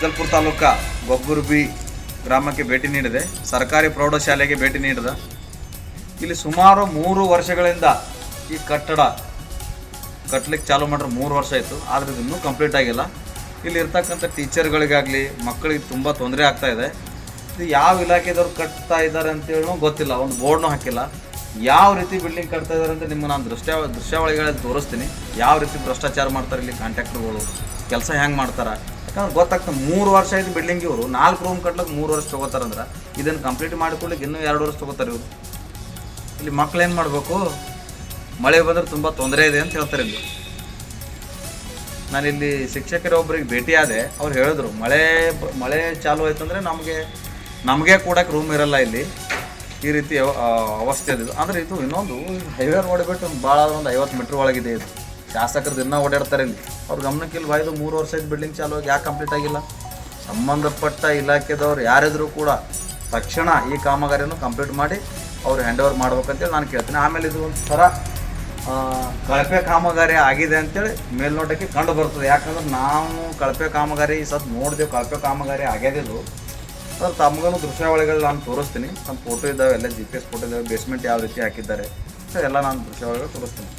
ಅಫ್ಜಲ್ಪುರ ತಾಲೂಕ ಗೊಬ್ಬುರ್ಬಿ ಗ್ರಾಮಕ್ಕೆ ಭೇಟಿ ನೀಡಿದೆ. ಸರ್ಕಾರಿ ಪ್ರೌಢಶಾಲೆಗೆ ಭೇಟಿ ನೀಡಿದ. ಇಲ್ಲಿ ಸುಮಾರು ಮೂರು ವರ್ಷಗಳಿಂದ ಈ ಕಟ್ಟಡ ಕಟ್ಟಲಿಕ್ಕೆ ಚಾಲು ಮಾಡಿದ್ರೆ ಮೂರು ವರ್ಷ ಆಯಿತು. ಆದರೆ ಇನ್ನೂ ಕಂಪ್ಲೀಟ್ ಆಗಿಲ್ಲ. ಇಲ್ಲಿ ಇರ್ತಕ್ಕಂಥ ಟೀಚರ್ಗಳಿಗಾಗಲಿ, ಮಕ್ಕಳಿಗೆ ತುಂಬ ತೊಂದರೆ ಆಗ್ತಾ ಇದೆ. ಯಾವ ಇಲಾಖೆದವ್ರು ಕಟ್ತಾ ಇದ್ದಾರೆ ಅಂತೇಳಿ ಗೊತ್ತಿಲ್ಲ. ಒಂದು ಬೋರ್ಡ್ನೂ ಹಾಕಿಲ್ಲ. ಯಾವ ರೀತಿ ಬಿಲ್ಡಿಂಗ್ ಕಟ್ತಾ ಇದ್ದಾರೆ ಅಂತ ನಿಮ್ಗೆ ನಾನು ದೃಶ್ಯ, ದೃಶ್ಯಾವಳಿಗಳಲ್ಲಿ ತೋರಿಸ್ತೀನಿ. ಯಾವ ರೀತಿ ಭ್ರಷ್ಟಾಚಾರ ಮಾಡ್ತಾರೆ ಇಲ್ಲಿ ಕಾಂಟ್ರಾಕ್ಟರ್ಗಳು ಕೆಲಸ ಹೆಂಗೆ ಮಾಡ್ತಾರೆ ಯಾಕಂದ್ರೆ ಗೊತ್ತಾಗ್ತದೆ, ಮೂರು ವರ್ಷ ಆಯ್ತು ಬಿಲ್ಡಿಂಗ್ ಇವರು. ನಾಲ್ಕು ರೂಮ್ ಕಟ್ಲಿಕ್ಕೆ ಮೂರು ವರ್ಷ ತೊಗೋತಾರಂದ್ರೆ ಇದನ್ನು ಕಂಪ್ಲೀಟ್ ಮಾಡ್ಕೊಳ್ಳಿಕ್ಕೆ ಇನ್ನೂ ಎರಡು ವರ್ಷ ತೊಗೋತಾರೆ ಇವರು. ಇಲ್ಲಿ ಮಕ್ಳು ಏನು ಮಾಡಬೇಕು? ಮಳೆ ಬಂದ್ರೆ ತುಂಬ ತೊಂದರೆ ಇದೆ ಅಂತ ಹೇಳ್ತಾರೆ ಇಲ್ಲಿ. ನಾನಿಲ್ಲಿ ಶಿಕ್ಷಕರ ಒಬ್ಬರಿಗೆ ಭೇಟಿ ಆದೆ. ಅವ್ರು ಹೇಳಿದ್ರು, ಮಳೆ ಮಳೆ ಚಾಲು ಆಯ್ತಂದರೆ ನಮಗೆ ನಮಗೆ ಕೂಡಕ್ಕೆ ರೂಮ್ ಇರಲ್ಲ ಇಲ್ಲಿ. ಈ ರೀತಿ ಅವ- ಅವಸ್ಥೆ ಇದೆ ಅಂದರೆ ಇದು ಇನ್ನೊಂದು ಹೈವೇ ನೋಡಿಬಿಟ್ಟು ಭಾಳ ಒಂದು ಐವತ್ತು ಮೀಟ್ರ್ ಒಳಗಿದೆ ಇದು. ಶಾಸಕರು ದಿನ ಓಡಾಡ್ತಾರೆ ಇಲ್ಲಿ. ಅವ್ರ ಗಮನಕ್ಕೆ ಇಲ್ಲಿ ಬಾಯ್ದು ಮೂರು ವರ್ಷ ಇದು ಬಿಲ್ಡಿಂಗ್ ಚಾಲು ಆಗಿ ಯಾಕೆ ಕಂಪ್ಲೀಟ್ ಆಗಿಲ್ಲ? ಸಂಬಂಧಪಟ್ಟ ಇಲಾಖೆದವ್ರು ಯಾರಿದ್ರೂ ಕೂಡ ತಕ್ಷಣ ಈ ಕಾಮಗಾರಿಯನ್ನು ಕಂಪ್ಲೀಟ್ ಮಾಡಿ ಅವ್ರು ಹ್ಯಾಂಡ್ ಓವರ್ ಮಾಡ್ಬೇಕಂತೇಳಿ ನಾನು ಕೇಳ್ತೀನಿ. ಆಮೇಲೆ ಇದು ಒಂಥರ ಆ, ಕಳಪೆ ಕಾಮಗಾರಿ ಆಗಿದೆ ಅಂತೇಳಿ ಮೇಲ್ನೋಟಕ್ಕೆ ಕಂಡು ಬರ್ತದೆ. ಯಾಕಂದ್ರೆ ನಾವು ಕಳಪೆ ಕಾಮಗಾರಿ ಈ ಸತ್ ನೋಡಿದೆವು ಕಳಪೆ ಕಾಮಗಾರಿ ಆಗ್ಯದಿದು ಅದ್ರ ತಮಗೂ ದೃಶ್ಯಾವಳಿಗಳು ನಾನು ತೋರಿಸ್ತೀನಿ. ನಮ್ಮ ಫೋಟೋ ಇದ್ದಾವೆ ಎಲ್ಲ ಜಿ ಪಿ ಎಸ್ ಫೋಟೋ ಇದ್ದಾವೆ ಬೇಸ್ಮೆಂಟ್ ಯಾವ ರೀತಿ ಹಾಕಿದ್ದಾರೆ ಸೊ ಎಲ್ಲ ನಾನು ದೃಶ್ಯಾವಳಿಗಳು ತೋರಿಸ್ತೀನಿ.